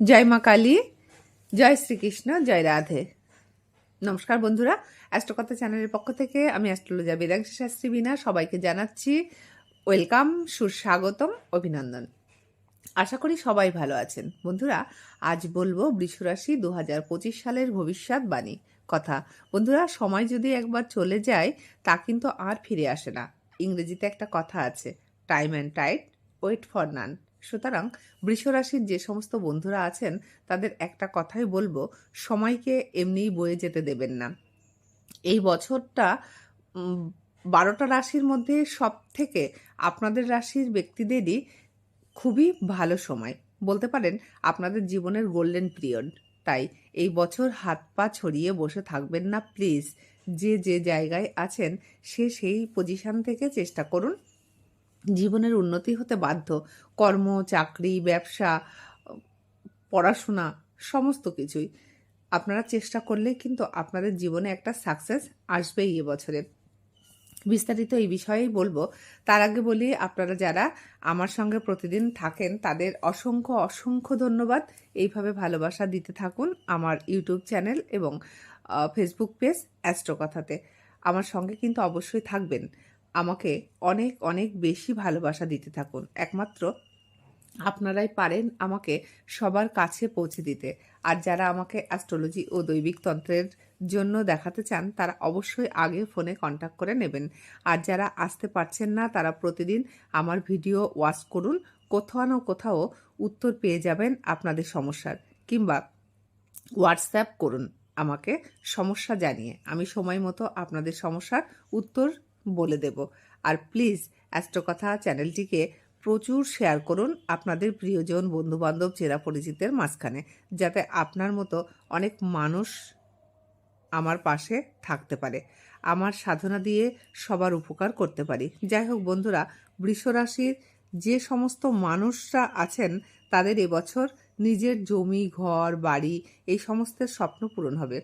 জয় মা কালী, জয় শ্রীকৃষ্ণ, জয় রাধে। নমস্কার বন্ধুরা, অ্যাস্ট্রোকথা চ্যানেলের পক্ষ থেকে আমি অ্যাস্ট্রোলজা বেদাংশ শাস্ত্রী বিনা সবাইকে জানাচ্ছি ওয়েলকাম, সুস্বাগতম, অভিনন্দন। আশা করি সবাই ভালো আছেন। বন্ধুরা, আজ বলব বৃষরাশি দু হাজার পঁচিশ সালের ভবিষ্যৎবাণী কথা। বন্ধুরা, সময় যদি একবার চলে যায়, তা কিন্তু আর ফিরে আসে না। ইংরেজিতে একটা কথা আছে time and tide wait for none সুতরাং বৃষরাশির যে সমস্ত বন্ধুরা আছেন, তাদের একটা কথাই বলব, সময়কে এমনিই বয়ে যেতে দেবেন না। এই বছরটা বারোটা রাশির মধ্যে সব থেকে আপনাদের রাশির ব্যক্তিদেরই খুবই ভালো সময়। বলতে পারেন, আপনাদের জীবনের গোল্ডেন পিরিয়ড। তাই এই বছর হাত পা ছড়িয়ে বসে থাকবেন না, প্লিজ। যে যে জায়গায় আছেন, সে সেই পজিশন থেকে চেষ্টা করুন। জীবনের উন্নতি হতে বাধ্য। কর্ম, চাকরি, ব্যবসা, পড়াশোনা, সমস্ত কিছুই। আপনারা চেষ্টা করলে কিন্তু আপনাদের জীবনে একটা সাকসেস আসবেই এবছরে বিস্তারিত এই বিষয়েই বলব। তার আগে বলি, আপনারা যারা আমার সঙ্গে প্রতিদিন থাকেন, তাদের অসংখ্য অসংখ্য ধন্যবাদ। এইভাবে ভালোবাসা দিতে থাকুন আমার ইউটিউব চ্যানেল এবং ফেসবুক পেজ অ্যাস্ট্রো কথাতে আমার সঙ্গে কিন্তু অবশ্যই থাকবেন। আমাকে অনেক অনেক বেশি ভালোবাসা দিতে থাকুন। একমাত্র আপনারাই পারেন আমাকে সবার কাছে পৌঁছে দিতে। আর যারা আমাকে অ্যাস্ট্রোলজি ও দৈবিক তন্ত্রের জন্য দেখাতে চান, তারা অবশ্যই আগে ফোনে কন্ট্যাক্ট করে নেবেন। আর যারা আসতে পারছেন না, তারা প্রতিদিন আমার ভিডিও ওয়াচ করুন। কোথাও না কোথাও উত্তর পেয়ে যাবেন আপনাদের সমস্যার। কিংবা হোয়াটসঅ্যাপ করুন আমাকে সমস্যা জানিয়ে। আমি সময় মতো আপনাদের সমস্যার উত্তর বলে দেব। আর প্লিজ অ্যাস্ট্রোকথা চ্যানেলটিকে প্রচুর শেয়ার করুন আপনাদের প্রিয়জন, বন্ধুবান্ধব চেরা পরিচিতের মাঝখানে, যাতে আপনার মতো অনেক মানুষ আমার পাশে থাকতে পারে। আমার সাধনা দিয়ে সবার উপকার করতে পারি। যাই হোক বন্ধুরা বৃষরাশির যে সমস্ত মানুষরা আছেন, তাদের এবছর নিজের জমি, ঘর, বাড়ি, এই সমস্তের স্বপ্ন পূরণ হবে।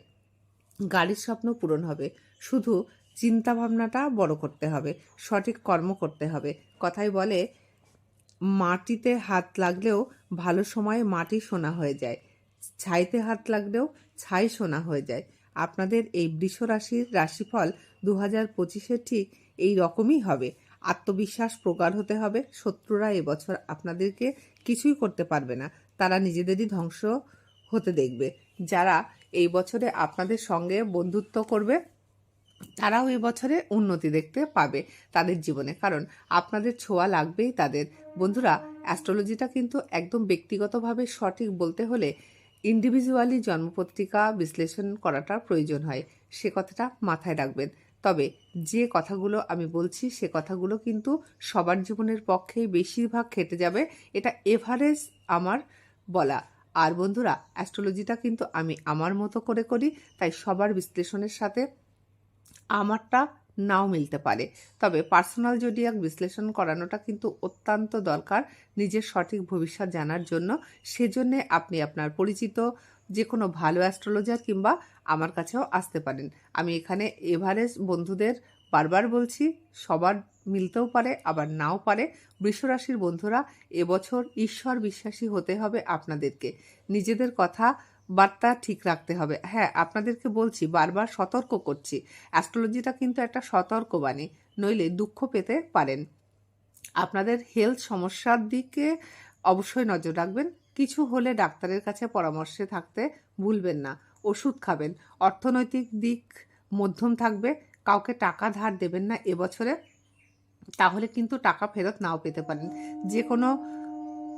গাড়ির স্বপ্ন পূরণ হবে। শুধু চিন্তা ভাবনাটা বড় করতে হবে, সঠিক কর্ম করতে হবে। কথাই বলে, মাটিতে হাত লাগলেও ভালো সময়ে মাটি সোনা হয়ে যায়। ছাইতে হাত লাগলেও ছাই সোনা হয়ে যায়। আপনাদের এই বৃষ রাশির রাশিফল দু হাজার পঁচিশে ঠিক এই রকমই হবে। আত্মবিশ্বাস প্রগাঢ় হতে হবে, শত্রুরা এবছর আপনাদেরকে কিছুই করতে পারবে না। তারা নিজেদেরই ধ্বংস হতে দেখবে। যারা এই বছরে আপনাদের সঙ্গে বন্ধুত্ব করবে তারাও এই বছরে উন্নতি দেখতে পাবে তাদের জীবনে। কারণ আপনাদের ছোঁয়া লাগবেই তাদের। বন্ধুরা অ্যাস্ট্রোলজিটা কিন্তু একদম ব্যক্তিগতভাবে সঠিক বলতে হলে ইন্ডিভিজুয়ালি জন্মপত্রিকা বিশ্লেষণ করাটা প্রয়োজন হয়। সে কথাটা মাথায় রাখবেন। তবে যে কথাগুলো আমি বলছি, সে কথাগুলো কিন্তু সবার জীবনের পক্ষেই বেশিরভাগ খেটে যাবে। এটা এভারেজ আমার বলা। আর বন্ধুরা অ্যাস্ট্রোলজিটা কিন্তু আমি আমার মতো করে করি, তাই সবার বিশ্লেষণের সাথে আমারটা নাও মিলতে পারে। তবে পার্সোনাল জোডিয়াক বিশ্লেষণ করানোটা কিন্তু অত্যন্ত দরকার নিজের সঠিক ভবিষ্যৎ জানার জন্য। সেজন্যে আপনি আপনার পরিচিত যে কোনো ভালো অ্যাস্ট্রোলজার কিংবা আমার কাছেও আসতে পারেন। আমি এখানে এভারেজ বন্ধুদের বারবার বলছি, সবার মিলতেও পারে, আবার নাও পারে। বৃষরাশির বন্ধুরা এবছর ঈশ্বর বিশ্বাসী হতে হবে আপনাদেরকে। নিজেদের কথা বার্তা ঠিক রাখতে হবে। হ্যাঁ আপনাদেরকে বলছি, বারবার সতর্ক করছি। অ্যাস্ট্রোলজিটা কিন্তু একটা সতর্কবাণী, নইলে দুঃখ পেতে পারেন। আপনাদের হেলথ সমস্যার দিকে অবশ্যই নজর রাখবেন। কিছু হলে ডাক্তারের কাছে পরামর্শে থাকতে ভুলবেন না। ওষুধ খাবেন। অর্থনৈতিক দিক মধ্যম থাকবে। কাউকে টাকা ধার দেবেন না এবছরে, তাহলে কিন্তু টাকা ফেরত নাও পেতে পারেন। যে কোনো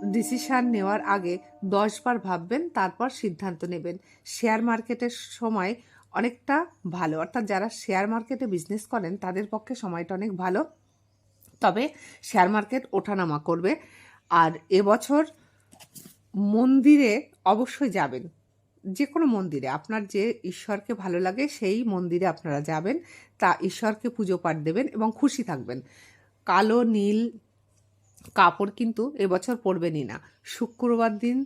ডিসিশন নেওয়ার আগে দশবার ভাববেন, তারপর সিদ্ধান্ত নেবেন। শেয়ার মার্কেটের সময় অনেকটা ভালো। অর্থাৎ যারা শেয়ার মার্কেটে বিজনেস করেন, তাদের পক্ষে সময়টা অনেক ভালো। তবে শেয়ার মার্কেট ওঠানামা করবে। আর এবছর মন্দিরে অবশ্যই যাবেন। যে কোনো মন্দিরে। আপনার যে ঈশ্বরকে ভালো লাগে, সেই মন্দিরে আপনারা যাবেন। তা ঈশ্বরকে পুজো পাঠ দেবেন এবং খুশি থাকবেন। কালো, নীল কাপড় কিন্তু এবছর পরবেনই না। শুক্রবার দিন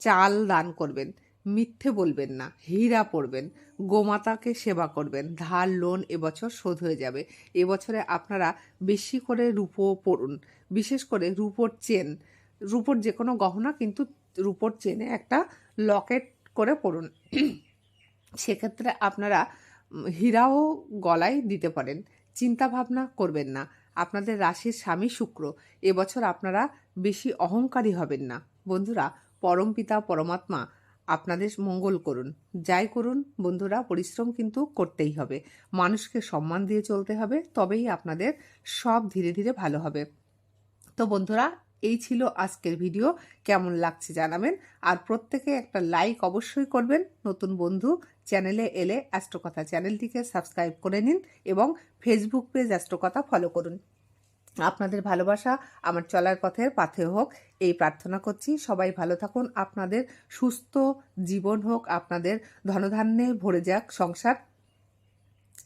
চাল দান করবেন, মিথ্যে বলবেন না, হীরা পরবেন, গোমাতাকে সেবা করবেন, ধার, লোন এবছর শোধ হয়ে যাবে। এবছরে আপনারা বেশি করে রূপো পড়ুন বিশেষ করে রূপোর চেন। রূপোর যে কোনো গহনা কিন্তু রূপোর চেনে একটা লকেট করে পড়ুন সেক্ষেত্রে আপনারা হীরাও গলায় দিতে পারেন চিন্তা ভাবনা করবেন না। আপনাদের রাশির স্বামী শুক্র। এবছর আপনারা বেশি অহংকারী হবেন না। বন্ধুরা, পরম পিতা, পরমাত্মা আপনাদের মঙ্গল করুন। যাই করুন, বন্ধুরা, পরিশ্রম কিন্তু করতেই হবে। মানুষকে সম্মান দিয়ে চলতে হবে, তবেই আপনাদের সব ধীরে ধীরে ভালো হবে। তো বন্ধুরা, এই ছিল আজকের ভিডিও। কেমন লাগছে জানাবেন। আর প্রত্যেকে একটা লাইক অবশ্যই করবেন। নতুন বন্ধু চ্যানেলে এলে অ্যাস্ট্রোকথা চ্যানেলটিকে সাবস্ক্রাইব করে নিন এবং ফেসবুক পেজ অ্যাস্ট্রোকথা ফলো করুন। আপনাদের ভালোবাসা আমার চলার পথের পাথে হোক, এই প্রার্থনা করছি। সবাই ভালো থাকুন, আপনাদের সুস্থ জীবন হোক, আপনাদের ধনধান্যে ভরে যাক সংসার।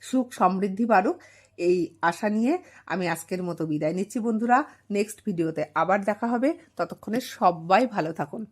সুখ সমৃদ্ধি বাড়ুক, এই আশা নিয়ে আমি আজকের মতো বিদায় নিচ্ছি বন্ধুরা। নেক্সট ভিডিওতে আবার দেখা হবে। ততক্ষণে সবাই ভালো থাকুন।